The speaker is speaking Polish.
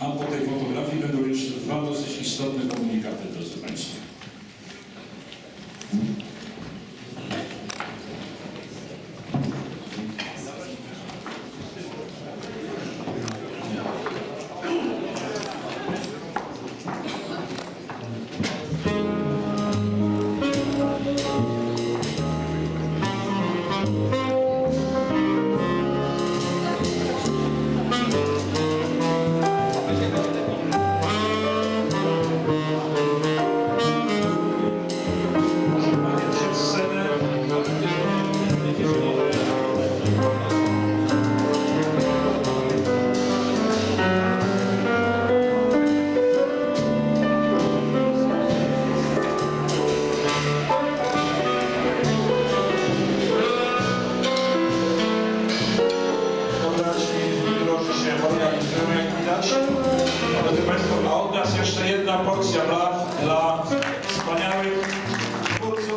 A po tej fotografii będą jeszcze dwa dosyć istotne komunikaty, drodzy Państwo. Drodzy się organizują, jak widać. Drodzy Państwo, a od nas jeszcze jedna porcja dla, dla wspaniałych